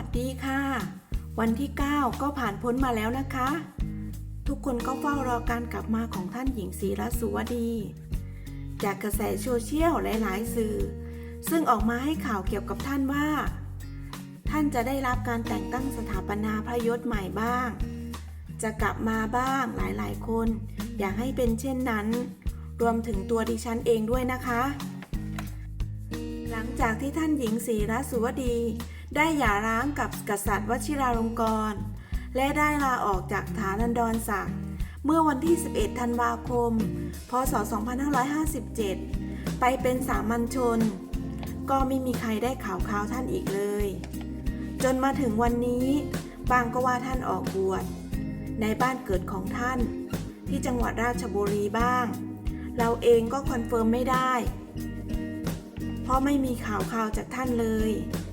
วัสดีค่ะ วันที่ 9 ก็ผ่านพ้นมาแล้วนะคะ ทุกคนก็เฝ้ารอการกลับมาของท่านหญิงศรีรัตน์สุวดี จากกระแสโซเชียลหลาย ๆ สื่อ ซึ่งออกมาให้ข่าวเกี่ยวกับท่านว่า ท่านจะได้รับการแต่งตั้งสถาปนาพระยศใหม่บ้าง จะกลับมาบ้างหลาย ๆ คน อยากให้เป็นเช่นนั้น รวมถึงตัวดิฉันเองด้วยนะคะ หลังจากที่ท่านหญิงศรีรัตน์สุวดี ได้หย่าร้างกับกษัตริย์วชิราลงกรณ์และได้ลาออกจากฐานันดรศักดิ์เมื่อวันที่ 11 ธันวาคม พศ 2557 ไปเป็นสามัญชน ก็ไม่มีใครได้ข่าวข่าวท่านอีกเลย จนมาถึงวันนี้บางก็ว่าท่านออกบวชในบ้านเกิดของท่าน ที่จังหวัดราชบุรีบ้าง เราเองก็คอนเฟิร์มไม่ได้ เพราะไม่มีข่าวข่าวจากท่านเลย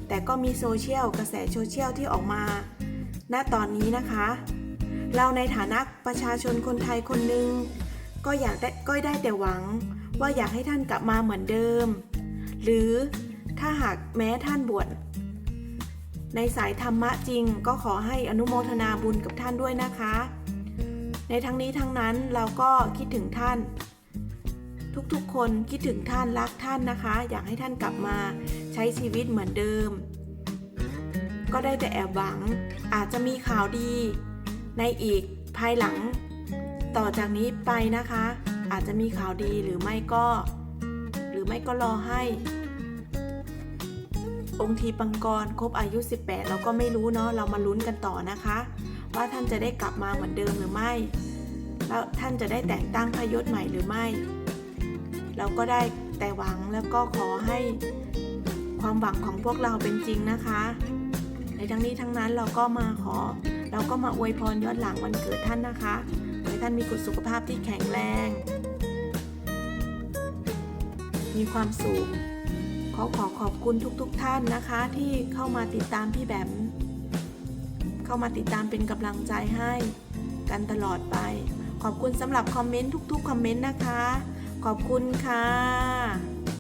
แต่ก็มีโซเชียลกระแสโซเชียลที่ออกมา ณตอนนี้นะคะ เราในฐานะประชาชนคนไทยคนหนึ่งก็อยากได้ก็ได้แต่หวัง ว่าอยากให้ท่านกลับมาเหมือนเดิม หรือถ้าหากแม้ท่านบวชในสายธรรมะจริงก็ขอให้อนุโมทนาบุญกับท่านด้วยนะคะ ในทั้งนี้ทั้งนั้นเราก็คิดถึงท่าน ทุกๆ คนคิดถึงท่านรักท่านนะคะ อยากให้ท่านกลับมาใช้ชีวิตเหมือนเดิม ก็ได้แต่แอบหวังอาจจะมีข่าวดี ในอีกภายหลัง ต่อจากนี้ไปนะคะ อาจจะมีข่าวดีหรือไม่ก็ หรือไม่ก็รอให้ องค์ทีปังกรครบอายุ 18 เราก็ไม่รู้เนาะเรามาลุ้นกันต่อนะคะ ว่าท่านจะได้กลับมาเหมือนเดิมหรือไม่ แล้วท่านจะได้แต่งตั้งพระยศใหม่หรือไม่ เราก็ได้แต่หวังแล้วก็ขอให้ความหวังของพวกเราเป็นจริงนะคะ ในทั้งนี้ทั้งนั้นเราก็มาขอ เราก็มาอวยพรย้อนหลังวันเกิดท่านนะคะขอให้ท่านมีสุขภาพที่แข็งแรง มีความสุขขอขอขอบคุณทุกๆทท่านนะคะ ที่เข้ามาติดตามพี่แบมเข้ามาติดตามเป็นกำลังใจให้กันตลอดไป ขอบคุณสำหรับคอมเมนต์ทุกๆคอมเมนต์นะคะ ขอบคุณค่ะ